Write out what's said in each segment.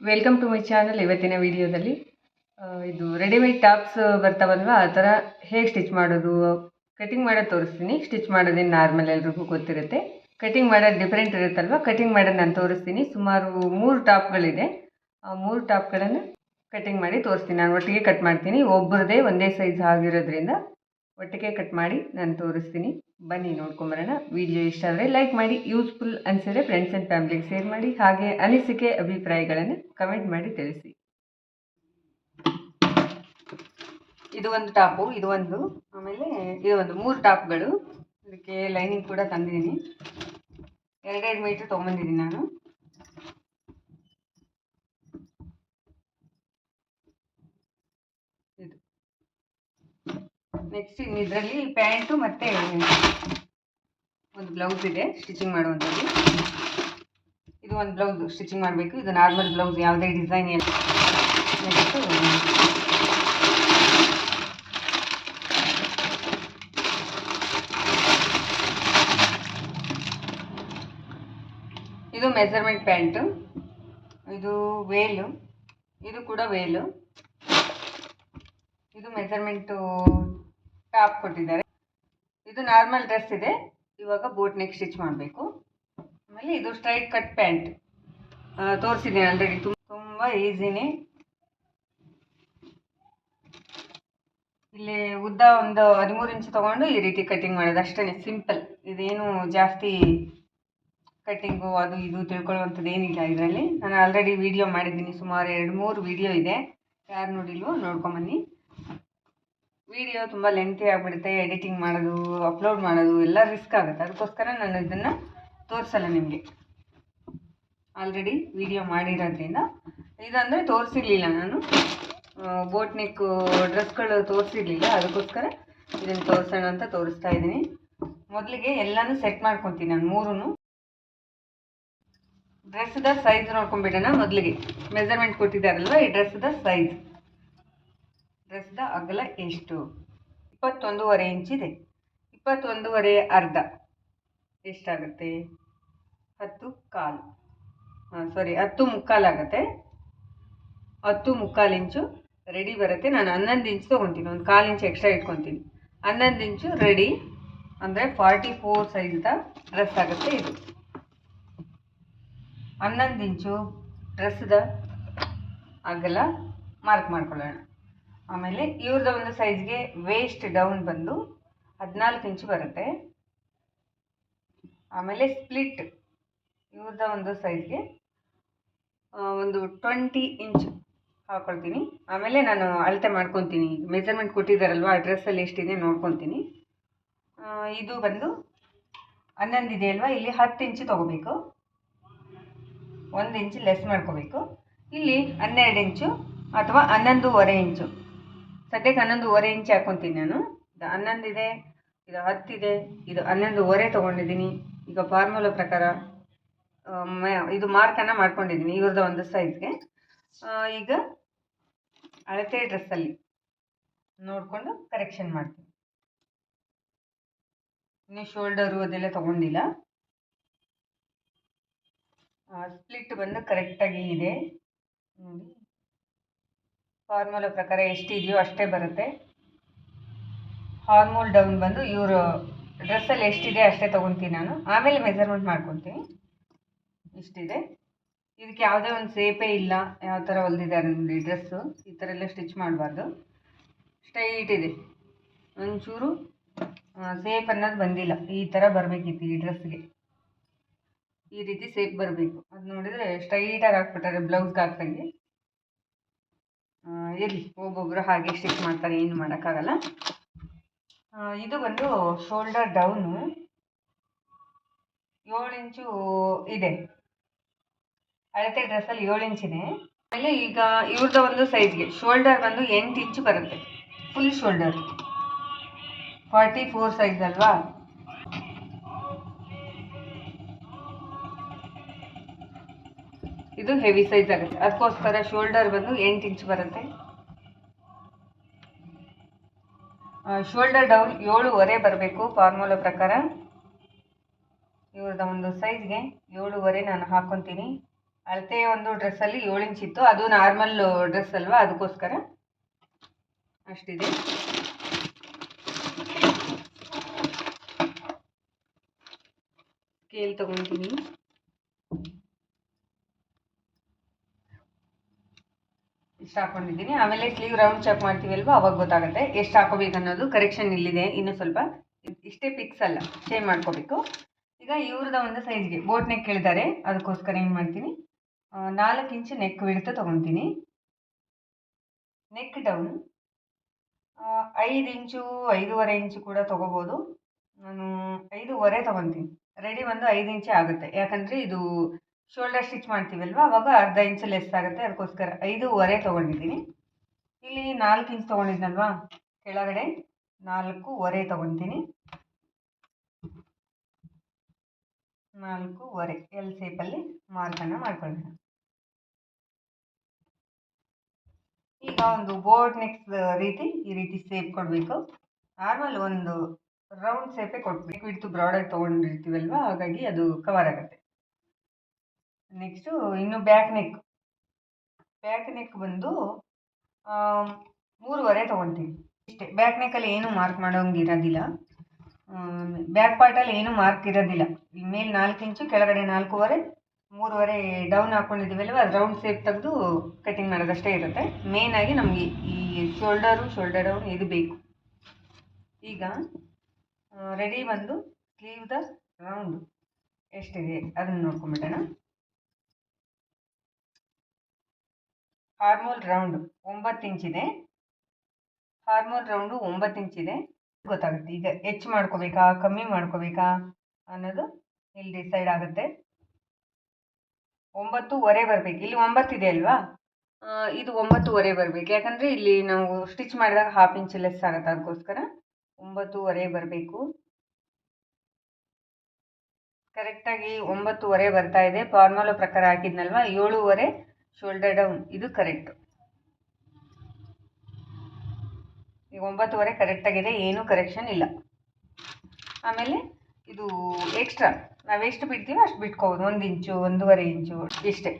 Welcome to my channel ಇವತ್ತಿನ ವಿಡಿಯೋದಲ್ಲಿ. ಇದು ರೆಡಿಮೇಡ್ ಟಾಪ್ಸ್ ಬರ್ತಾವಲ್ವ? ಆ ಥರ ಹೇಗೆ ಸ್ಟಿಚ್ ಮಾಡೋದು? ಕಟಿಂಗ್ ಮಾಡೋದು ತೋರಿಸ್ತೀನಿ. ಸ್ಟಿಚ್ ಮಾಡೋದೇನು ನಾರ್ಮಲ್ ಎಲ್ರಿಗೂ ಗೊತ್ತಿರುತ್ತೆ. ಕಟಿಂಗ್ ಮಾಡೋದು ಡಿಫ್ರೆಂಟ್ ಇರುತ್ತಲ್ವ? ಕಟಿಂಗ್ ಮಾಡೋದು ನಾನು ತೋರಿಸ್ತೀನಿ. ಸುಮಾರು ಮೂರು ಟಾಪ್ಗಳಿದೆ ಆ ಮೂರು ಟಾಪ್ಗಳನ್ನು ಕಟಿಂಗ್ ಮಾಡಿ ತೋರಿಸ್ತೀನಿ. ನಾನು ಒಟ್ಟಿಗೆ ಕಟ್ ಮಾಡ್ತೀನಿ. ಒಬ್ಬರದೇ ಒಂದೇ ಸೈಜ್ ಆಗಿರೋದ್ರಿಂದ ಒಟ್ಟಿಗೆ ಕಟ್ ಮಾಡಿ ನಾನು ತೋರಿಸ್ತೀನಿ. ಬನ್ನಿ ನೋಡ್ಕೊಂಬರೋಣ ವಿಡಿಯೋ ಇಷ್ಟ ಆದರೆ ಲೈಕ್ ಮಾಡಿ ಯೂಸ್ಫುಲ್ ಅನಿಸಿದ್ರೆ ಫ್ರೆಂಡ್ಸ್ ಆ್ಯಂಡ್ ಫ್ಯಾಮಿಲಿಗೆ ಶೇರ್ ಮಾಡಿ, ಹಾಗೆ ಅನಿಸಿಕೆ, ಅಭಿಪ್ರಾಯಗಳನ್ನು ಕಮೆಂಟ್ ಮಾಡಿ ತಿಳಿಸಿ. ಇದು ಒಂದು ಟಾಪು, ಇದು ಒಂದು, ಆಮೇಲೆ ಇದು ಒಂದು ಮೂರು ಟಾಪ್ಗಳು. ಅದಕ್ಕೆ ಲೈನಿಂಗ್ ಕೂಡ ತಂದಿದ್ದೀನಿ. ಎರಡೆರಡು ಮೀಟ್ರ್ ತೊಗೊಂಬಂದಿದ್ದೀನಿ ನಾನು. ನೆಕ್ಸ್ಟ್ ಇದರಲ್ಲಿ ಪ್ಯಾಂಟು ಮತ್ತು ಒಂದು ಬ್ಲೌಸ್ ಇದೆ ಸ್ಟಿಚಿಂಗ್ ಮಾಡುವಂಥದ್ದು. ಇದು ಒಂದು ಬ್ಲೌಸ್ ಸ್ಟಿಚಿಂಗ್ ಮಾಡಬೇಕು. ಇದು ನಾರ್ಮಲ್ ಬ್ಲೌಸ್ ಯಾವುದೇ ಡಿಸೈನ್ ಇಲ್ಲ ನೆಕ್ಸ್ಟು ಇದು ಮೆಸರ್ಮೆಂಟ್ ಪ್ಯಾಂಟು ಇದು ವೇಲು ಇದು ಕೂಡ ವೇಲು ಇದು ಮೆಜರ್ಮೆಂಟು ಟಾಪ್ ಕೊಟ್ಟಿದ್ದಾರೆ. ಇದು ನಾರ್ಮಲ್ ಡ್ರೆಸ್ ಇದೆ. ಇವಾಗ ಬೋಟ್ ನೆಕ್ ಸ್ಟಿಚ್ ಮಾಡಬೇಕು. ಆಮೇಲೆ ಇದು ಸ್ಟ್ರೈಟ್ ಕಟ್ ಪ್ಯಾಂಟ್ ತೋರಿಸಿದ್ದೀನಿ ಆಲ್ರೆಡಿ ತುಂಬ ತುಂಬ ಈಸಿನೇ ಇಲ್ಲಿ ಉದ್ದ ಒಂದು ಹದಿಮೂರು ಇಂಚು ತೊಗೊಂಡು ಈ ರೀತಿ ಕಟ್ಟಿಂಗ್ ಮಾಡೋದು. ಅಷ್ಟೇ ಸಿಂಪಲ್ ಇದೇನು ಜಾಸ್ತಿ ಕಟ್ಟಿಂಗು ಅದು ಇದು ತಿಳ್ಕೊಳ್ಳುವಂಥದ್ದು ಏನಿಲ್ಲ ಇದರಲ್ಲಿ. ನಾನು ಆಲ್ರೆಡಿ ವಿಡಿಯೋ ಮಾಡಿದ್ದೀನಿ. ಸುಮಾರು ಎರಡು ಮೂರು ವಿಡಿಯೋ ಇದೆ. ಯಾರು ನೋಡಿಲ್ವೋ ನೋಡ್ಕೊಂಬನ್ನಿ ವಿಡಿಯೋ ತುಂಬ ಲೆಂತಿ ಆಗಿಬಿಡುತ್ತೆ ಎಡಿಟಿಂಗ್ ಮಾಡೋದು ಅಪ್ಲೋಡ್ ಮಾಡೋದು, ಎಲ್ಲ ರಿಸ್ಕ್ ಆಗುತ್ತೆ. ಅದಕ್ಕೋಸ್ಕರ ನಾನು ಇದನ್ನು ತೋರಿಸಲ್ಲ ನಿಮಗೆ. ಆಲ್ರೆಡಿ ವಿಡಿಯೋ ಮಾಡಿರೋದ್ರಿಂದ. ಇದಂದರೆ ತೋರಿಸಿರ್ಲಿಲ್ಲ ನಾನು. ಬೋಟ್ ನೆಕ್ ಡ್ರೆಸ್ಗಳು ತೋರಿಸಿರ್ಲಿಲ್ಲ. ಅದಕ್ಕೋಸ್ಕರ ಇದನ್ನು ತೋರಿಸೋಣ ಅಂತ ತೋರಿಸ್ತಾ ಇದ್ದೀನಿ. ಮೊದಲಿಗೆ ಎಲ್ಲನೂ ಸೆಟ್ ಮಾಡ್ಕೊತೀನಿ ನಾನು ಮೂರೂ ಡ್ರೆಸ್ದ ಸೈಜ್ ನೋಡ್ಕೊಂಬಿಡೋಣ ಮೊದಲಿಗೆ. ಮೆಜರ್ಮೆಂಟ್ ಕೊಟ್ಟಿದ್ದಾರಲ್ವ, ಈ ಡ್ರೆಸ್ದ ಸೈಜ್ ಡ್ರೆಸ್ದ ಅಗಲ ಎಷ್ಟು? ಇಪ್ಪತ್ತೊಂದೂವರೆ ಇಂಚಿದೆ ಇಪ್ಪತ್ತೊಂದೂವರೆ ಅರ್ಧ. ಎಷ್ಟಾಗುತ್ತೆ? ಹತ್ತು ಕಾಲು. ಹಾಂ ಸಾರಿ ಹತ್ತು ಮುಕ್ಕಾಲಾಗತ್ತೆ ಹತ್ತು ಮುಕ್ಕಾಲು ಇಂಚು ರೆಡಿ ಬರುತ್ತೆ. ನಾನು ಹನ್ನೊಂದು ಇಂಚು ತೊಗೊತೀನಿ. ಒಂದು ಕಾಲು ಇಂಚು ಎಕ್ಸ್ಟ್ರಾ ಇಟ್ಕೊತೀನಿ. ಹನ್ನೊಂದು ಇಂಚು ರೆಡಿ ಅಂದರೆ ಫಾರ್ಟಿ ಫೋರ್ ಸೈಜ್ದ ಡ್ರೆಸ್ ಆಗುತ್ತೆ ಇದು. ಹನ್ನೊಂದು ಇಂಚು ಡ್ರೆಸ್ದ ಅಗಲ ಮಾರ್ಕ್ ಮಾಡ್ಕೊಳ್ಳೋಣ. ಆಮೇಲೆ ಇವ್ರದ್ದು ಒಂದು ಸೈಜ್ಗೆ ವೇಸ್ಟ್ ಡೌನ್ ಬಂದು ಹದಿನಾಲ್ಕು ಇಂಚು ಬರುತ್ತೆ. ಆಮೇಲೆ ಸ್ಪ್ಲಿಟ್ ಇವ್ರದ ಒಂದು ಸೈಜ್ಗೆ ಒಂದು ಟ್ವೆಂಟಿ ಇಂಚ್ ಹಾಕ್ಕೊಳ್ತೀನಿ ಆಮೇಲೆ ನಾನು ಅಳತೆ ಮಾಡ್ಕೊತೀನಿ. ಮೆಜರ್ಮೆಂಟ್ ಕೊಟ್ಟಿದ್ದಾರಲ್ವ ಅಡ್ರೆಸ್ಸಲ್ಲಿ ಡ್ರೆಸ್ಸಲ್ಲಿ ಎಷ್ಟಿದೆ ನೋಡ್ಕೊತೀನಿ. ಇದು ಬಂದು ಹನ್ನೊಂದು ಇದೆ ಅಲ್ವಾ, ಇಲ್ಲಿ ಹತ್ತು ಇಂಚು ತೊಗೋಬೇಕು. ಒಂದು ಇಂಚು ಲೆಸ್ ಮಾಡ್ಕೋಬೇಕು. ಇಲ್ಲಿ ಹನ್ನೆರಡು ಇಂಚು ಅಥವಾ ಹನ್ನೊಂದೂವರೆ ಇಂಚು. ಸದ್ಯಕ್ಕೆ ಹನ್ನೊಂದುವರೆ ಇಂಚು ಹಾಕ್ಕೊತೀನಿ ನಾನು. ಇದು ಹನ್ನೊಂದಿದೆ, ಇದು ಹತ್ತಿದೆ, ಇದು ಹನ್ನೊಂದುವರೆ ತೊಗೊಂಡಿದ್ದೀನಿ. ಈಗ ಫಾರ್ಮುಲಾ ಪ್ರಕಾರ ಇದು ಮಾರ್ಕನ್ನು ಮಾಡ್ಕೊಂಡಿದ್ದೀನಿ ಇವ್ರದ್ದು ಒಂದು ಸೈಜ್ಗೆ ಈಗ ಅಳತೆ ಡ್ರೆಸ್ಸಲ್ಲಿ ನೋಡಿಕೊಂಡು ಕರೆಕ್ಷನ್ ಮಾಡ್ತೀನಿ. ಇನ್ನು ಶೋಲ್ಡರು ಅದೆಲ್ಲ ತೊಗೊಂಡಿಲ್ಲ. ಸ್ಪ್ಲಿಟ್ ಬಂದು ಕರೆಕ್ಟಾಗಿ ಇದೆ. ನೋಡಿ. ಫಾರ್ಮುಲಾ ಪ್ರಕಾರ ಎಷ್ಟಿದೆಯೋ ಅಷ್ಟೇ ಬರುತ್ತೆ. ಹಾರ್ಮೋಲ್ ಡೌನ್ ಬಂದು ಇವರು ಡ್ರೆಸ್ಸಲ್ಲಿ ಎಷ್ಟಿದೆ ಅಷ್ಟೇ ತೊಗೊತೀನಿ ನಾನು. ಆಮೇಲೆ ಮೆಜರ್ಮೆಂಟ್ ಮಾಡ್ಕೊತೀನಿ. ಇಷ್ಟಿದೆ. ಇದಕ್ಕೆ ಯಾವುದೇ ಒಂದು ಸೇಪೇ ಇಲ್ಲ. ಯಾವ ಥರ ಹೊಲ್ದಿದ್ದಾರೆ ನೋಡಿ ಡ್ರೆಸ್ಸು ಈ ಥರ ಎಲ್ಲ ಸ್ಟಿಚ್ ಮಾಡಬಾರ್ದು. ಸ್ಟ್ರೈಟ್ ಇದೆ. ಒಂಚೂರು ಸೇಪ್ ಅನ್ನೋದು ಬಂದಿಲ್ಲ. ಈ ಥರ ಬರಬೇಕಿತ್ತು ಈ ಡ್ರೆಸ್ಗೆ ಈ ರೀತಿ ಸೇಪ್ ಬರಬೇಕು. ಅದು ನೋಡಿದರೆ ಸ್ಟ್ರೈಟಾಗಿ ಹಾಕ್ಬಿಟ್ಟಾರೆ ಬ್ಲೌಸ್ಗೆ ಹಾಕ್ದಂಗೆ ಇರಲಿ ಒಬ್ಬೊಬ್ಬರು ಹಾಗೆ ಸ್ಟಿಚ್ ಮಾಡ್ತಾರೆ, ಏನು ಮಾಡೋಕ್ಕಾಗಲ್ಲ. ಇದು ಬಂದು ಶೋಲ್ಡರ್ ಡೌನು ಏಳು ಇಂಚು ಇದೆ. ಅಳತೆ ಡ್ರೆಸ್ಸಲ್ಲಿ ಏಳು ಇಂಚಿದೆ ಆಮೇಲೆ ಈಗ ಇವ್ರದ್ದು ಒಂದು ಸೈಜ್ಗೆ ಶೋಲ್ಡರ್ ಬಂದು ಎಂಟು ಇಂಚು ಬರುತ್ತೆ. Full shoulder forty four size ಅಲ್ವಾ? ಇದು ಹೆವಿ ಸೈಜ್ ಆಗುತ್ತೆ. ಅದಕ್ಕೋಸ್ಕರ ಶೋಲ್ಡರ್ ಬಂದು ಎಂಟು ಇಂಚ್ ಬರುತ್ತೆ. ಶೋಲ್ಡರ್ ಡೌನ್ ಏಳುವರೆ ಬರಬೇಕು ಫಾರ್ಮುಲಾ ಪ್ರಕಾರ. ಇವ್ರದ ಒಂದು ಸೈಜ್ಗೆ ಏಳುವರೆ ನಾನು ಹಾಕೊತೀನಿ. ಅಳತೆ ಒಂದು ಡ್ರೆಸ್ಸಲ್ಲಿ ಏಳು ಇಂಚ್ ಇತ್ತು. ಅದು ನಾರ್ಮಲ್ ಡ್ರೆಸ್ ಅಲ್ವಾ? ಅದಕ್ಕೋಸ್ಕರ ಅಷ್ಟಿದೆ. ಸ್ಕೇಲ್ ತಗೊತೀನಿ ಇಷ್ಟು ಹಾಕೊಂಡಿದ್ದೀನಿ ಆಮೇಲೆ ಸ್ಲೀವ್ ರೌಂಡ್ ಚೆಕ್ ಮಾಡ್ತೀವಿ ಅಲ್ವಾ ಅವಾಗ ಗೊತ್ತಾಗುತ್ತೆ. ಎಷ್ಟು ಹಾಕೋಬೇಕು ಅನ್ನೋದು ಕರೆಕ್ಷನ್ ಇಲ್ಲಿದೆ. ಇನ್ನು ಸ್ವಲ್ಪ ಇಷ್ಟೇ ಪಿಕ್ಸ್ ಅಲ್ಲ ಚೇಂಜ್ ಮಾಡ್ಕೋಬೇಕು. ಈಗ ಇವ್ರದ ಒಂದು ಸೈಜ್ಗೆ ಬೋಟ್ ನೆಕ್ ಕೇಳಿದ್ದಾರೆ ಅದಕ್ಕೋಸ್ಕರ ಏನು ಮಾಡ್ತೀನಿ? ನಾಲ್ಕು ಇಂಚ್ ನೆಕ್ ಬಿಡ್ತು ತೊಗೊತೀನಿ. ನೆಕ್ ಡೌನ್ ಐದು ಇಂಚು, ಐದೂವರೆ ಇಂಚು ಕೂಡ ತೊಗೋಬೋದು. ನಾನು ಐದೂವರೆ ತೊಗೊತೀನಿ. ರೆಡಿ ಒಂದು ಐದು ಇಂಚೆ ಆಗುತ್ತೆ. ಯಾಕಂದರೆ ಇದು ಶೋಲ್ಡರ್ ಸ್ಟಿಚ್ ಮಾಡ್ತೀವಲ್ವ? ಅವಾಗ ಅರ್ಧ ಇಂಚು ಲೆಸ್ ಆಗುತ್ತೆ. ಅದಕ್ಕೋಸ್ಕರ ಐದೂವರೆ ತೊಗೊಂಡಿದ್ದೀನಿ. ಇಲ್ಲಿ ನಾಲ್ಕು ಇಂಚ್ ತೊಗೊಂಡಿದ್ನಲ್ವಾ? ಕೆಳಗಡೆ ನಾಲ್ಕೂವರೆ ತೊಗೊತೀನಿ ನಾಲ್ಕೂವರೆ. ಎಲ್ ಸೇಪಲ್ಲಿ ಮಾರ್ಕನ್ನು ಮಾಡ್ಕೊಳ್ಳೋಣ. ಈಗ ಒಂದು ಬೋರ್ಡ್ ನೆಕ್ಸ್ಟ್ ರೀತಿ ಈ ರೀತಿ ಸೇಪ್ ಕೊಡಬೇಕು. ನಾರ್ಮಲ್ ಒಂದು ರೌಂಡ್ ಸೇಪೇ ಕೊಟ್ಬೇಕು ಇಡ್ತು ಬ್ರಾಡಾಗಿ ತೊಗೊಂಡಿರ್ತೀವಲ್ವ? ಹಾಗಾಗಿ ಅದು ಕವರ್ ಆಗುತ್ತೆ. ನೆಕ್ಸ್ಟು ಇನ್ನು ಬ್ಯಾಕ್ ನೆಕ್ ಬ್ಯಾಕ್ ನೆಕ್ ಬಂದು ಮೂರುವರೆ ತೊಗೊಳ್ತೀನಿ. ಇಷ್ಟೇ. ಬ್ಯಾಕ್ ನೆಕ್ಕಲ್ಲಿ ಏನು ಮಾರ್ಕ್ ಮಾಡೋಂಗೆ ಇರೋದಿಲ್ಲ. ಬ್ಯಾಕ್ ಪಾರ್ಟಲ್ಲಿ ಏನು ಮಾರ್ಕ್ ಇರೋದಿಲ್ಲ. ಮೇಲೆ ನಾಲ್ಕು ಇಂಚು ಕೆಳಗಡೆ ನಾಲ್ಕೂವರೆ, ಮೂರುವರೆ ಡೌನ್ ಹಾಕ್ಕೊಂಡಿದ್ದೀವಲ್ವ ಅದು ರೌಂಡ್ ಶೇಪ್ ತೆಗೆದು ಕಟಿಂಗ್ ಮಾಡೋದಷ್ಟೇ ಇರುತ್ತೆ. ಮೇಯ್ನಾಗಿ ನಮಗೆ ಈ ಶೋಲ್ಡರು ಶೋಲ್ಡರ್ ಡೌನ್ ಇದು ಬೇಕು. ಈಗ ರೆಡಿ ಬಂದು ಸ್ಲೀವ್ದ ರೌಂಡ್ ಎಷ್ಟಿದೆ, ಅದನ್ನು ನೋಡ್ಕೊಂಬಿಡೋಣ. ಹಾರ್ಮೋಲ್ ರೌಂಡ್ ಒಂಬತ್ತು ಇಂಚಿದೆ ಹಾರ್ಮೋಲ್ ರೌಂಡು ಒಂಬತ್ತು ಇಂಚಿದೆ ಗೊತ್ತಾಗುತ್ತೆ. ಈಗ ಹೆಚ್ಚು ಮಾಡ್ಕೋಬೇಕಾ, ಕಮ್ಮಿ ಮಾಡ್ಕೋಬೇಕಾ ಅನ್ನೋದು ಇಲ್ಲಿ ಡಿಸೈಡ್ ಆಗುತ್ತೆ. ಒಂಬತ್ತುವರೆ ಬರಬೇಕು. ಇಲ್ಲಿ ಒಂಬತ್ತಿದೆ ಅಲ್ವಾ? ಇದು ಒಂಬತ್ತುವರೆ ಬರಬೇಕು. ಯಾಕಂದರೆ ಇಲ್ಲಿ ನಾವು ಸ್ಟಿಚ್ ಮಾಡಿದಾಗ ಹಾಫ್ ಇಂಚ್ ಲೆಸ್ ಆಗುತ್ತೆ ಅದಕ್ಕೋಸ್ಕರ. ಒಂಬತ್ತುವರೆ ಬರಬೇಕು. ಕರೆಕ್ಟಾಗಿ ಒಂಬತ್ತುವರೆ ಬರ್ತಾ ಇದೆ. ಫಾರ್ಮಲ್ ಪ್ರಕಾರ ಹಾಕಿದ್ನಲ್ವಾ? ಏಳುವರೆ ಶೋಲ್ಡರ್ ಡೌನ್ ಇದು ಕರೆಕ್ಟ್ ಈಗ ಒಂಬತ್ತುವರೆ ಕರೆಕ್ಟಾಗಿದೆ ಏನೂ ಕರೆಕ್ಷನ್ ಇಲ್ಲ. ಆಮೇಲೆ ಇದು ಎಕ್ಸ್ಟ್ರಾ ನಾವೆಷ್ಟು ಬಿಡ್ತೀವೋ ಅಷ್ಟು ಬಿಟ್ಕೋಬೋದು, ಒಂದು ಇಂಚು ಒಂದೂವರೆ ಇಂಚು ಇಷ್ಟೇ.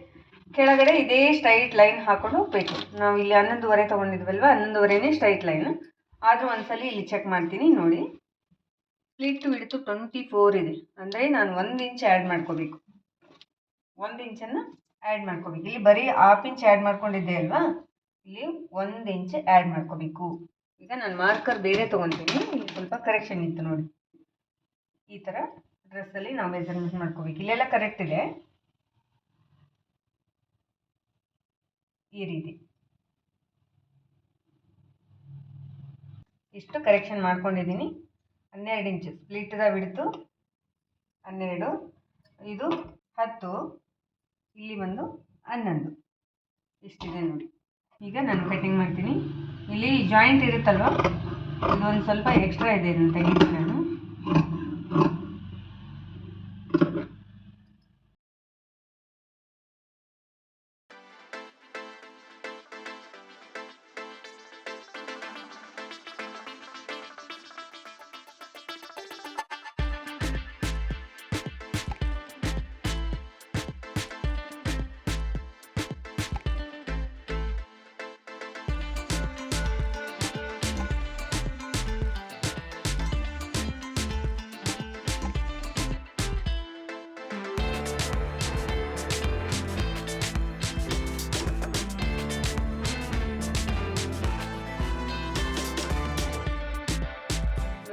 ಕೆಳಗಡೆ ಇದೇ ಸ್ಟ್ರೈಟ್ ಲೈನ್ ಹಾಕೊಂಡು ಹೋಗ್ಬೇಕು. ನಾವು ಇಲ್ಲಿ ಹನ್ನೊಂದುವರೆ ತೊಗೊಂಡಿದ್ವಲ್ವ, ಹನ್ನೊಂದುವರೆನೇ ಸ್ಟ್ರೈಟ್ ಲೈನ್ ಆದರೂ ಒಂದ್ಸಲಿ ಇಲ್ಲಿ ಚೆಕ್ ಮಾಡ್ತೀನಿ, ನೋಡಿ. ಸ್ಪ್ಲಿಟ್ ಹಿಡಿತು ಟ್ವೆಂಟಿ ಫೋರ್ ಇದೆ. ಅಂದರೆ ನಾನು ಒಂದು ಇಂಚ್ ಆ್ಯಡ್ ಮಾಡ್ಕೋಬೇಕು. ಒಂದು ಇಂಚನ್ನು ಆ್ಯಡ್ ಮಾಡ್ಕೋಬೇಕು. ಇಲ್ಲಿ ಬರೀ ಹಾಫ್ ಇಂಚ್ ಆ್ಯಡ್ ಮಾಡ್ಕೊಂಡಿದ್ದೆ ಅಲ್ವಾ? ಇಲ್ಲಿ ಒಂದು ಇಂಚ್ ಆ್ಯಡ್ ಮಾಡ್ಕೋಬೇಕು. ಈಗ ನಾನು ಮಾರ್ಕರ್ ಬೇರೆ ತೊಗೊತೀನಿ. ಇಲ್ಲಿ ಸ್ವಲ್ಪ ಕರೆಕ್ಷನ್ ಇತ್ತು ನೋಡಿ. ಈ ಥರ ಡ್ರೆಸ್ಸಲ್ಲಿ ನಾವು ಮೆಜರ್ಮೆಂಟ್ ಮಾಡ್ಕೋಬೇಕು. ಇಲ್ಲೆಲ್ಲ ಕರೆಕ್ಟ್ ಇದೆ. ಈ ರೀತಿ. ಇಷ್ಟು ಕರೆಕ್ಷನ್ ಮಾಡ್ಕೊಂಡಿದ್ದೀನಿ. ಹನ್ನೆರಡು ಇಂಚು ಸ್ಪ್ಲಿಟ್ದ ಬಿಡ್ತು ಹನ್ನೆರಡು. ಇದು ಹತ್ತು. ಇಲ್ಲಿ ಬಂದು ಹನ್ನೊಂದು. ಇಷ್ಟಿದೆ ನೋಡಿ. ಈಗ ನಾನು ಕಟಿಂಗ್ ಮಾಡ್ತೀನಿ. ಇಲ್ಲಿ ಜಾಯಿಂಟ್ ಇರುತ್ತಲ್ವ? ಇದೊಂದು ಸ್ವಲ್ಪ ಎಕ್ಸ್ಟ್ರಾ ಇದೆ ತೆಗಿತೀನಿ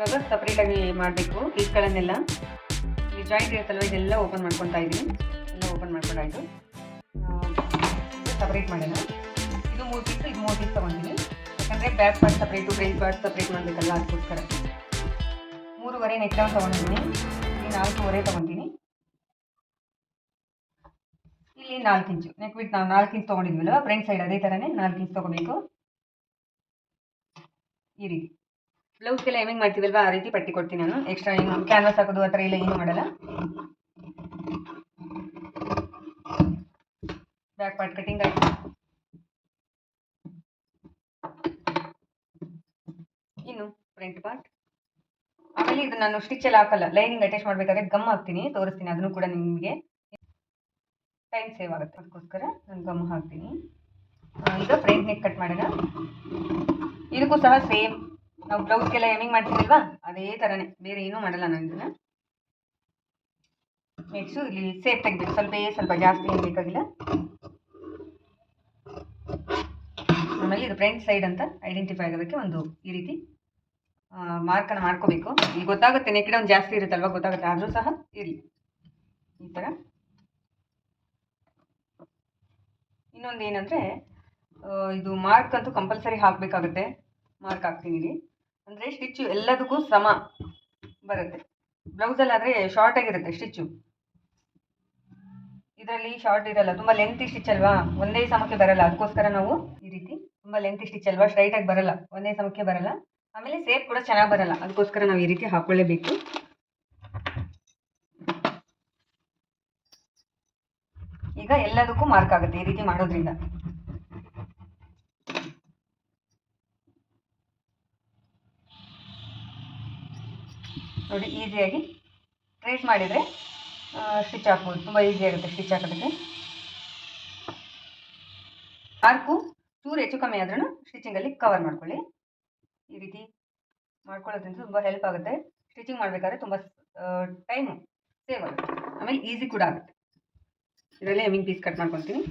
ಇವಾಗ ಸಪ್ರೇಟಾಗಿ ಮಾಡಬೇಕು. ಪೀಸ್ಗಳನ್ನೆಲ್ಲ ಈ ಜಾಯಿಂಟ್ ಇರುತ್ತಲ್ವ ಇದೆಲ್ಲ ಓಪನ್ ಮಾಡ್ಕೊತಾ ಇದ್ದೀನಿ. ಎಲ್ಲ ಓಪನ್ ಮಾಡ್ಕೊಂಡಾಯ್ತು. ಸಪ್ರೇಟ್ ಮಾಡೋಣ ಇದು ಮೂರು ಪೀಸ್ ಇದು ಮೂರು ಪೀಸ್ ತೊಗೊತೀನಿ ಯಾಕಂದರೆ back part separate front part separate ಮಾಡಬೇಕಲ್ಲ ಅದಕ್ಕೋಸ್ಕರ. ಮೂರುವರೆ ನೆಕ್ ಡೌನ್ ತೊಗೊಂಡಿದ್ದೀನಿ. ಇಲ್ಲಿ ನಾಲ್ಕೂವರೆ ತೊಗೊತೀನಿ ಇಲ್ಲಿ ನಾಲ್ಕು ಇಂಚು. ನೆಕ್ ಬಿಟ್ಟು ನಾವು ನಾಲ್ಕು ಇಂಚ್ ತೊಗೊಂಡಿದ್ವಲ್ಲ ಫ್ರಂಟ್ ಸೈಡ್ ಅದೇ ಥರನೇ ನಾಲ್ಕು ಇಂಚ್ ತೊಗೋಬೇಕು. ಈ ರೀತಿ. ಬ್ಲೌಸ್ಗೆಲ್ಲ ಹೆಮ್ಮಿಂಗ್ ಮಾಡ್ತೀವಲ್ವ? ಆ ರೀತಿ ಪಟ್ಟಿ ಕೊಡ್ತೀನಿ ನಾನು. ಎಕ್ಸ್ಟ್ರಾ ಏನು ಕ್ಯಾನ್ವಾಸ್ ಹಾಕೋದು ಆ ಥರ ಎಲ್ಲ ಏನು ಮಾಡಲ್ಲ. ಬ್ಯಾಕ್ ಪಾರ್ಟ್ ಕಟಿಂಗ್ ಆಯ್ತು. ಇನ್ನು ಫ್ರಂಟ್ ಪಾರ್ಟ್ ಆಮೇಲೆ ಇದು ನಾನು ಸ್ಟಿಚ್ ಎಲ್ಲ ಹಾಕಲ್ಲ. ಲೈನಿಂಗ್ ಅಟ್ಯಾಚ್ ಮಾಡಬೇಕಾದ್ರೆ ಗಮ್ ಹಾಕ್ತೀನಿ. ತೋರಿಸ್ತೀನಿ. ಅದನ್ನು ಕೂಡ ನಿಮಗೆ. ಟೈಮ್ ಸೇವ್ ಆಗುತ್ತೆ. ಅದಕ್ಕೋಸ್ಕರ ನಾನು ಗಮ್ ಹಾಕ್ತೀನಿ. ಈಗ ಫ್ರಂಟ್ ನೆಕ್ ಕಟ್ ಮಾಡೋಣ. ಇದಕ್ಕೂ ಸಹ ಸೇಮ್ ನಾವು ಬ್ಲೌಸ್ಗೆಲ್ಲ ಮಾಡ್ತೀನಿ ಮಾಡ್ತೀವಲ್ವಾ ಅದೇ ಥರನೇ ಬೇರೆ ಏನೂ ಮಾಡಲ್ಲ ನಾನು ಇದನ್ನ. ನೆಕ್ಸ್ಟ್ ಇಲ್ಲಿ ಸೇಫ್ ತೆಗಿಬೇಕು ಸ್ವಲ್ಪ ಸ್ವಲ್ಪ ಜಾಸ್ತಿ ಏನು ಬೇಕಾಗಿಲ್ಲ. ಆಮೇಲೆ ಇದು ಫ್ರಂಟ್ ಸೈಡ್ ಅಂತ ಐಡೆಂಟಿಫೈ ಆಗೋದಕ್ಕೆ ಒಂದು ಈ ರೀತಿ ಮಾರ್ಕನ್ನು ಮಾಡ್ಕೋಬೇಕು. ಈಗ ಗೊತ್ತಾಗುತ್ತೆ ನೆಕ್ಕಿಡ ಒಂದು ಜಾಸ್ತಿ ಇರುತ್ತಲ್ವ? ಗೊತ್ತಾಗುತ್ತೆ. ಆದರೂ ಸಹ ಇರಲಿ. ಈ ಥರ ಇನ್ನೊಂದು ಏನಂದರೆ ಇದು ಮಾರ್ಕ್ ಅಂತೂ ಕಂಪಲ್ಸರಿ ಹಾಕಬೇಕಾಗುತ್ತೆ. ಮಾರ್ಕ್ ಹಾಕ್ತೀನಿ ಇಲ್ಲಿ. ಅಂದರೆ ಸ್ಟಿಚ್ಚು ಎಲ್ಲದಕ್ಕೂ ಸಮ ಬರುತ್ತೆ. ಬ್ಲೌಸಲ್ಲಾದರೆ ಶಾರ್ಟ್ ಆಗಿರುತ್ತೆ ಸ್ಟಿಚ್ಚು ಇದರಲ್ಲಿ ಶಾರ್ಟ್ ಇರಲ್ಲ, ತುಂಬ ಲೆಂತಿ ಸ್ಟಿಚ್ ಅಲ್ವಾ? ಒಂದೇ ಸಮಕ್ಕೆ ಬರಲ್ಲ, ಅದಕ್ಕೋಸ್ಕರ ನಾವು ಈ ರೀತಿ ತುಂಬ ಲೆಂತಿ ಸ್ಟಿಚ್ ಅಲ್ವಾ? ಸ್ಟ್ರೈಟ್ ಆಗಿ ಬರಲ್ಲ, ಒಂದೇ ಸಮಕ್ಕೆ ಬರಲ್ಲ. ಆಮೇಲೆ ಸೇಪ್ ಕೂಡ ಚೆನ್ನಾಗಿ ಬರಲ್ಲ, ಅದಕ್ಕೋಸ್ಕರ ನಾವು ಈ ರೀತಿ ಹಾಕೊಳ್ಳೇಬೇಕು. ಈಗ ಎಲ್ಲದಕ್ಕೂ ಮಾರ್ಕ್ ಆಗುತ್ತೆ ಈ ರೀತಿ ಮಾಡೋದ್ರಿಂದ. ನೋಡಿ, ಈಸಿಯಾಗಿ ಟ್ರೇಸ್ ಮಾಡಿದರೆ ಸ್ಟಿಚ್ ಹಾಕ್ಬೋದು ತುಂಬ ಈಸಿ ಆಗುತ್ತೆ ಸ್ಟಿಚ್ ಹಾಕೋದಕ್ಕೆ. ಆರ್ಕು ಚೂರು ಹೆಚ್ಚು ಕಮ್ಮಿ ಆದ್ರೂ ಸ್ಟಿಚಿಂಗಲ್ಲಿ ಕವರ್ ಮಾಡ್ಕೊಳ್ಳಿ. ಈ ರೀತಿ ಮಾಡ್ಕೊಳ್ಳೋದ್ರಿಂದ ತುಂಬ ಹೆಲ್ಪ್ ಆಗುತ್ತೆ. ಸ್ಟಿಚಿಂಗ್ ಮಾಡಬೇಕಾದ್ರೆ ತುಂಬ ಟೈಮು ಸೇವ್ ಆಗುತ್ತೆ. ಆಮೇಲೆ ಈಸಿ ಕೂಡ ಆಗುತ್ತೆ. ಇದರಲ್ಲಿ ಎಮಿಂಗ್ ಪೀಸ್ ಕಟ್ ಮಾಡ್ಕೊತೀನಿ.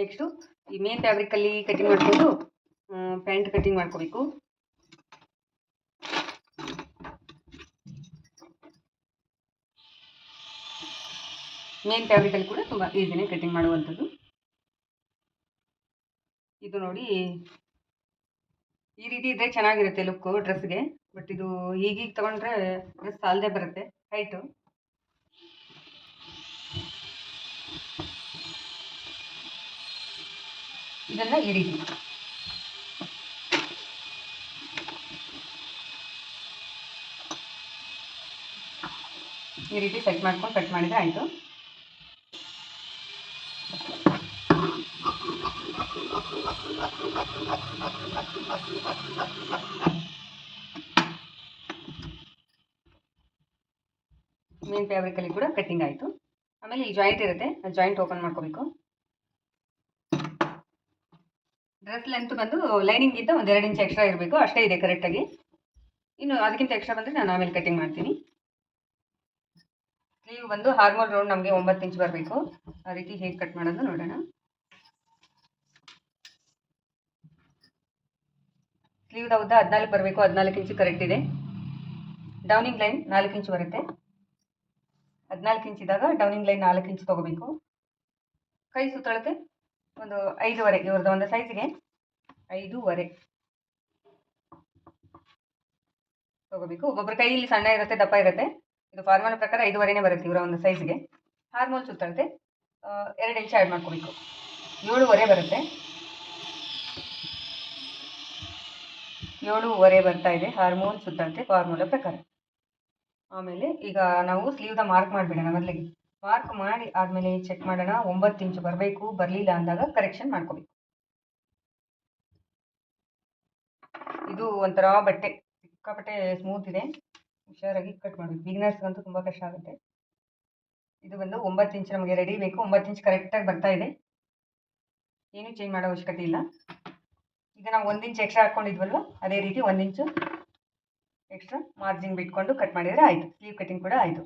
ನೆಕ್ಸ್ಟು ಈ ಮೇನ್ ಫ್ಯಾಬ್ರಿಕಲ್ಲಿ ಕಟಿಂಗ್ ಮಾಡಿಕೊಂಡು ಪ್ಯಾಂಟ್ ಕಟಿಂಗ್ ಮಾಡ್ಕೋಬೇಕು. ಮೇನ್ ಫ್ಯಾಬ್ರಿಕಲ್ಲಿ ಕೂಡ ತುಂಬ ಈಸಿನೇ ಕಟಿಂಗ್ ಮಾಡುವಂಥದ್ದು. ಇದು ನೋಡಿ, ಈ ರೀತಿ ಇದ್ರೆ ಚೆನ್ನಾಗಿರುತ್ತೆ ಲುಕ್ಕು ಡ್ರೆಸ್ಗೆ ಬಟ್ ಇದು ಈಗೀಗ ತಗೊಂಡ್ರೆ ಡ್ರೆಸ್ ಸಾಲದೆ ಬರುತ್ತೆ ಹೈಟು ಇದೆಲ್ಲ ಈ ರೀತಿ. ಈ ರೀತಿ ಸೆಟ್ ಮಾಡ್ಕೊಂಡು ಕಟ್ ಮಾಡಿದರೆ ಆಯಿತು. ಮೇನ್ ಫ್ಯಾಬ್ರಿಕಲ್ಲಿ ಕೂಡ ಕಟ್ಟಿಂಗ್ ಆಯಿತು. ಆಮೇಲೆ ಈ ಜಾಯಿಂಟ್ ಇರುತ್ತೆ, ಆ ಜಾಯಿಂಟ್ ಓಪನ್ ಮಾಡ್ಕೋಬೇಕು. ಡ್ರೆಸ್ ಲೆಂತ್ ಬಂದು ಲೈನಿಂಗಿಂತ ಒಂದು ಎರಡು ಇಂಚ್ ಎಕ್ಸ್ಟ್ರಾ ಇರಬೇಕು, ಅಷ್ಟೇ ಇದೆ ಕರೆಕ್ಟಾಗಿ ಇನ್ನು ಅದಕ್ಕಿಂತ ಎಕ್ಸ್ಟ್ರಾ ಬಂದರೆ ನಾನು ಆಮೇಲೆ ಕಟಿಂಗ್ ಮಾಡ್ತೀನಿ. ಸ್ಲೀವ್ ಬಂದು ಹಾರ್ಮೋಲ್ ರೌಂಡ್ ನಮಗೆ ಒಂಬತ್ತು ಇಂಚ್ ಬರಬೇಕು. ಆ ರೀತಿ ಹೇಗೆ ಕಟ್ ಮಾಡೋದು ನೋಡೋಣ. ಸ್ಲೀವ್ದ ಉದ್ದ ಹದಿನಾಲ್ಕು ಬರಬೇಕು, ಹದಿನಾಲ್ಕು ಇಂಚು ಕರೆಕ್ಟ್ ಇದೆ. ಡೌನಿಂಗ್ ಲೈನ್ ನಾಲ್ಕು ಇಂಚು ಬರುತ್ತೆ. ಹದಿನಾಲ್ಕು ಇಂಚ್ ಇದ್ದಾಗ ಡೌನಿಂಗ್ ಲೈನ್ ನಾಲ್ಕು ಇಂಚು ತೊಗೋಬೇಕು. ಕೈ ಸುತ್ತಳತೆ ಒಂದು ಐದೂವರೆ, ಇವ್ರದ್ದು ಒಂದು ಸೈಜ್ಗೆ ಐದೂವರೆ. ತೊಗೋಬೇಕು. ಒಬ್ಬೊಬ್ಬರ ಕೈಯಲ್ಲಿ ಸಣ್ಣ ಇರುತ್ತೆ, ದಪ್ಪ ಇರುತ್ತೆ. ಇದು ಫಾರ್ಮಲ್ ಪ್ರಕಾರ ಐದುವರೆನೇ ಬರುತ್ತೆ ಇವರ ಒಂದು ಸೈಜ್ಗೆ ಹಾರ್ಮೋಲ್ ಸುತ್ತಳತೆ ಎರಡು ಇಂಚ್ ಆ್ಯಡ್ ಮಾಡ್ಕೋಬೇಕು. ಏಳುವರೆ ಬರುತ್ತೆ. ಏಳುವರೆ ಬರ್ತಾ ಇದೆ ಹಾರ್ಮೋನ್ ಸುತ್ತಳತೆ ಫಾರ್ಮುಲಾ ಪ್ರಕಾರ. ಆಮೇಲೆ ಈಗ ನಾವು ಸ್ಲೀವ್ದ ಮಾರ್ಕ್ ಮಾಡಿಬಿಡೋಣ ಮೊದಲಿಗೆ. ಮಾರ್ಕ್ ಮಾಡಿ ಆದಮೇಲೆ ಚೆಕ್ ಮಾಡೋಣ, ಒಂಬತ್ತು ಇಂಚು ಬರಬೇಕು, ಬರಲಿಲ್ಲ ಅಂದಾಗ ಕರೆಕ್ಷನ್ ಮಾಡ್ಕೋಬೇಕು. ಇದು ಒಂಥರ ಬಟ್ಟೆ ಸಿಕ್ಕಾಪಟ್ಟೆ ಸ್ಮೂತ್ ಇದೆ. ಹುಷಾರಾಗಿ ಕಟ್ ಮಾಡಬೇಕು. ಬಿಗಿನರ್ಸ್ಗಂತೂ ತುಂಬ ಕಷ್ಟ ಆಗುತ್ತೆ. ಇದು ಬಂದು ಒಂಬತ್ತು ಇಂಚ್ ನಮಗೆ ರೆಡಿ ಬೇಕು. ಒಂಬತ್ತು ಇಂಚ್ ಕರೆಕ್ಟಾಗಿ ಬರ್ತಾ ಇದೆ. ಏನು ಚೇಂಜ್ ಮಾಡೋ ಅವಶ್ಯಕತೆ ಇಲ್ಲ. ಈಗ ನಾವು ಒಂದು ಎಕ್ಸ್ಟ್ರಾ ಹಾಕ್ಕೊಂಡಿದ್ವಲ್ವ ಅದೇ ರೀತಿ ಒಂದು ಇಂಚು ಎಕ್ಸ್ಟ್ರಾ ಮಾರ್ಜಿನ್ ಬಿಟ್ಕೊಂಡು ಕಟ್ ಮಾಡಿದರೆ ಆಯಿತು. ಸ್ಲೀವ್ ಕಟಿಂಗ್ ಕೂಡ ಆಯಿತು.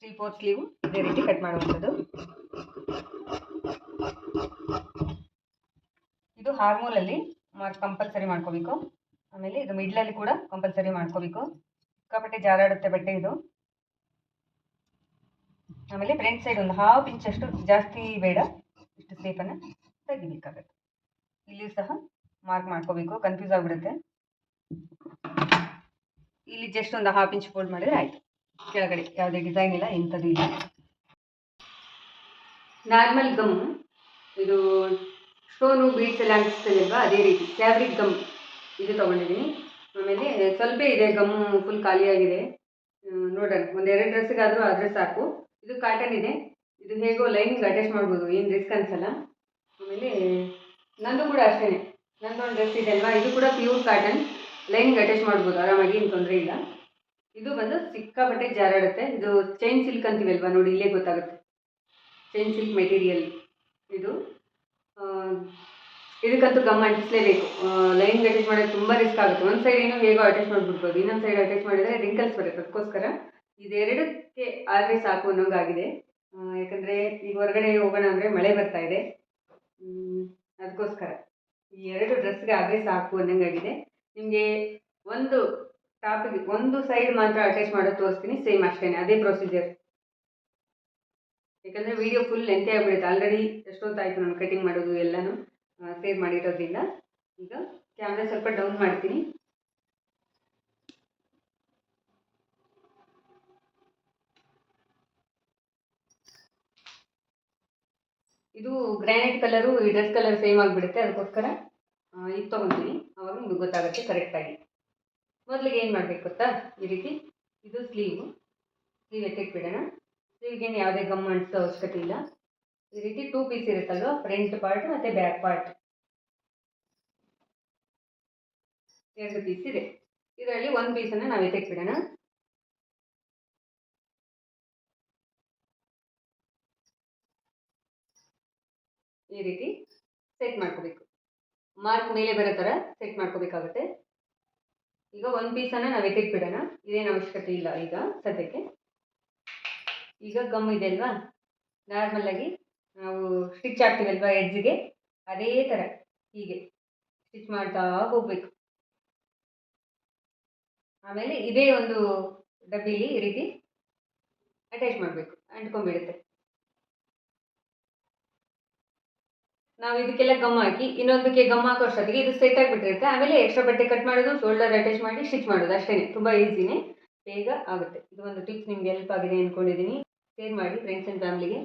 ತ್ರೀ ಫೋರ್ತ್ ಸ್ಲೀವ್ ಇದೇ ರೀತಿ ಕಟ್ ಮಾಡುವಂಥದ್ದು. ಇದು ಹಾರ್ಮೋಲಲ್ಲಿ ಮಾರ್ಕ್ ಕಂಪಲ್ಸರಿ ಮಾಡ್ಕೋಬೇಕು. ಆಮೇಲೆ ಇದು ಮಿಡ್ಲಲ್ಲಿ ಕೂಡ ಕಂಪಲ್ಸರಿ ಮಾಡ್ಕೋಬೇಕು. ಸಿಕ್ಕಾಪಟ್ಟೆ ಜಾರಾಡುತ್ತೆ ಬಟ್ಟೆ ಇದು. ಆಮೇಲೆ ಫ್ರಂಟ್ ಸೈಡ್ ಒಂದು ಹಾಫ್ ಅಷ್ಟು ಜಾಸ್ತಿ ಬೇಡ, ಇಷ್ಟು ಸ್ಲೀಪನ್ನು ತೆಗಿಬೇಕಾಗತ್ತೆ ಇಲ್ಲಿ ಸಹ ಮಾರ್ಕ್ ಮಾಡ್ಕೋಬೇಕು ಕನ್ಫ್ಯೂಸ್ ಆಗಿಬಿಡುತ್ತೆ. ಇಲ್ಲಿ ಜಸ್ಟ್ ಒಂದು ಹಾಫ್ ಇಂಚ್ ಫೋಲ್ಡ್ ಮಾಡಿದ್ರೆ ಆಯಿತು. ಕೆಳಗಡೆ ಯಾವುದೇ ಡಿಸೈನ್ ಇಲ್ಲ, ಇಂಥದ್ದು ಇಲ್ಲ. ನಾರ್ಮಲ್ ಗಮ್ ಇದು ಸ್ಟೋನು ಬೀಡ್ಸ್ ಎಲ್ಲ ಅನಿಸ್ತದಲ್ವಾ ಅದೇ ರೀತಿ. ಫ್ಯಾಬ್ರಿಕ್ ಗಮ್ ಇದು ತೊಗೊಂಡಿದ್ದೀನಿ. ಆಮೇಲೆ ಸ್ವಲ್ಪ ಇದೆ ಗಮ್ ಫುಲ್ ಖಾಲಿಯಾಗಿದೆ. ನೋಡೋಣ. ಒಂದು ಎರಡು ಡ್ರೆಸ್ಸಿಗಾದರೂ ಆದರೆ ಸಾಕು. ಇದು ಕಾಟನ್ ಇದೆ. ಇದು ಹೇಗೋ ಲೈನಿಂಗ್ ಅಟ್ಯಾಚ್ ಮಾಡ್ಬೋದು, ಏನು ರಿಸ್ಕ್ ಅನ್ಸಲ್ಲ. ಆಮೇಲೆ ನಂದು ಕೂಡ ಅಷ್ಟೇ ನಂದೊಂದು ಡ್ರೆಸ್ ಇದೆ ಅಲ್ವಾ? ಇದು ಕೂಡ ಪ್ಯೂರ್ ಕಾಟನ್ ಲೈನಿಂಗ್ ಅಟ್ಯಾಚ್ ಮಾಡ್ಬೋದು, ಆರಾಮಾಗಿ, ಏನು ತೊಂದರೆ ಇಲ್ಲ. ಇದು ಬಂದು ಸಿಕ್ಕಾಪಟ್ಟೆ ಜಾರಾಡುತ್ತೆ. ಇದು ಚೈನ್ ಸಿಲ್ಕ್ ಅಂತೀವಲ್ವಾ? ನೋಡಿ, ಇಲ್ಲೇ ಗೊತ್ತಾಗುತ್ತೆ. ಚೈನ್ ಸಿಲ್ಕ್ ಮೆಟೀರಿಯಲ್ ಇದು ಇದಕ್ಕಂತೂ ಗಮ್ ಅಂಟಿಸ್ಲೇಬೇಕು ಲೈನಿಂಗ್ ಅಟ್ಯಾಚ್ ಮಾಡೋದು ತುಂಬ ರಿಸ್ಕ್ ಆಗುತ್ತೆ. ಒಂದು ಸೈಡ್ ಏನೋ ಹೇಗೋ ಅಟ್ಯಾಚ್ ಮಾಡಿಬಿಡ್ಬೋದು. ಇನ್ನೊಂದು ಸೈಡ್ ಅಟ್ಯಾಚ್ ಮಾಡಿದರೆ ರಿಂಕಲ್ಸ್ ಬರುತ್ತೆ. ಅದಕ್ಕೋಸ್ಕರ ಇದೆರಡಕ್ಕೆ ಆದರೆ ಸಾಕು ಅನ್ನೋಂಗಾಗಿದೆ. ಯಾಕಂದರೆ ಈಗ ಹೊರಗಡೆ ಹೋಗೋಣ ಅಂದರೆ ಮಳೆ ಬರ್ತಾ ಇದೆ. ಅದಕ್ಕೋಸ್ಕರ ಈ ಎರಡು ಡ್ರೆಸ್ಗೆ ಆದರೆ ಸಾಕು ಅನ್ನೋಂಗಾಗಿದೆ. ನಿಮಗೆ ಒಂದು ಟಾಪಿಗೆ, ಒಂದು ಸೈಡ್ ಮಾತ್ರ ಅಟ್ಯಾಚ್ ಮಾಡೋದು ತೋರಿಸ್ತೀನಿ. ಸೇಮ್ ಅಷ್ಟೇ ಅದೇ ಪ್ರೊಸೀಜರ್ ಯಾಕಂದರೆ ವಿಡಿಯೋ ಫುಲ್ ಲೆಂತೆ ಆಗಿಬಿಡುತ್ತೆ ಆಲ್ರೆಡಿ ಎಷ್ಟೊತ್ತಾಯಿತು ನಾನು ಕಟಿಂಗ್ ಮಾಡೋದು ಎಲ್ಲನೂ ಸೇವ್ ಮಾಡಿರೋದ್ರಿಂದ. ಈಗ ಕ್ಯಾಮ್ರಾ ಸ್ವಲ್ಪ ಡೌನ್ ಮಾಡ್ತೀನಿ. ಇದು ಗ್ರಾನೈಟ್ ಕಲರು, ಈ ಡ್ರೆಸ್ ಕಲರ್ ಸೇಮ್ ಆಗಿಬಿಡುತ್ತೆ, ಅದಕ್ಕೋಸ್ಕರ ಇದು ತೊಗೊತೀನಿ. ಅವಾಗ ನಿಮ್ಗೆ ಗೊತ್ತಾಗುತ್ತೆ ಕರೆಕ್ಟಾಗಿ ಮೊದಲಿಗೆ ಏನು ಮಾಡಬೇಕು ಗೊತ್ತಾ? ಈ ರೀತಿ ಇದು ಸ್ಲೀವು ಸ್ಲೀವ್ ಎತ್ತಿಟ್ಬಿಡೋಣ ಸ್ಲೀವ್ಗೇನು ಯಾವುದೇ ಗಮ್ ಅಂಟಿಸೋ ಅವಶ್ಯಕತೆ ಇಲ್ಲ. ಈ ರೀತಿ ಟೂ ಪೀಸ್ ಇರುತ್ತಲ್ವ? ಫ್ರಂಟ್ ಪಾರ್ಟ್ ಮತ್ತು ಬ್ಯಾಕ್ ಪಾರ್ಟ್ ಎರಡು ಪೀಸ್ ಇದೆ. ಇದರಲ್ಲಿ ಒಂದು ಪೀಸನ್ನು ನಾವು ಎತ್ತಿಟ್ಬಿಡೋಣ ಈ ರೀತಿ ಸೆಟ್ ಮಾಡ್ಕೋಬೇಕು. ಮಾರ್ಕ್ ಮೇಲೆ ಬರೋ ಥರ ಸೆಟ್ ಮಾಡ್ಕೋಬೇಕಾಗುತ್ತೆ. ಈಗ ಒಂದು ಪೀಸನ್ನು ನಾವು ಎತ್ತಿಟ್ಬಿಡೋಣ ಇದೇನು ಅವಶ್ಯಕತೆ ಇಲ್ಲ ಈಗ ಸದ್ಯಕ್ಕೆ. ಈಗ ಗಮ್ ಇದೆ ಅಲ್ವಾ? ನಾರ್ಮಲಾಗಿ ನಾವು ಸ್ಟಿಚ್ ಹಾಕ್ತೀವಲ್ವಾ ಎಡ್ಜ್ಗೆ ಅದೇ ಥರ ಹೀಗೆ ಸ್ಟಿಚ್ ಮಾಡ್ತಾ ಹೋಗಬೇಕು. ಆಮೇಲೆ ಇದೇ ಒಂದು ಡಬ್ಬಿಲಿ ಈ ರೀತಿ ಅಟ್ಯಾಚ್ ಮಾಡಬೇಕು. ಅಂಟ್ಕೊಂಡ್ಬಿಡುತ್ತೆ. ನಾವು ಇದಕ್ಕೆಲ್ಲ ಗಮ್ ಹಾಕಿ, ಇನ್ನೊಂದಕ್ಕೆ ಗಮ್ ಹಾಕೋ ಅಷ್ಟೊತ್ತಿಗೆ ಇದು ಸೆಟ್ ಆಗಿಬಿಟ್ಟಿರುತ್ತೆ. ಆಮೇಲೆ ಎಕ್ಸ್ಟ್ರಾ ಬಟ್ಟೆ ಕಟ್ ಮಾಡೋದು ಶೋಲ್ಡರ್ ಅಟ್ಯಾಚ್ ಮಾಡಿ ಸ್ಟಿಚ್ ಮಾಡೋದು ಅಷ್ಟೇ ತುಂಬ ಈಸಿನೇ ಬೇಗ ಆಗುತ್ತೆ. ಇದು ಒಂದು ಟಿಪ್ಸ್ ನಿಮ್ಗೆ ಹೆಲ್ಪ್ ಆಗಿದೆ ಅಂದ್ಕೊಂಡಿದ್ದೀನಿ ಶೇರ್ ಮಾಡಿ ಫ್ರೆಂಡ್ಸ್ ಆ್ಯಂಡ್ ಫ್ಯಾಮಿಲಿಗೆ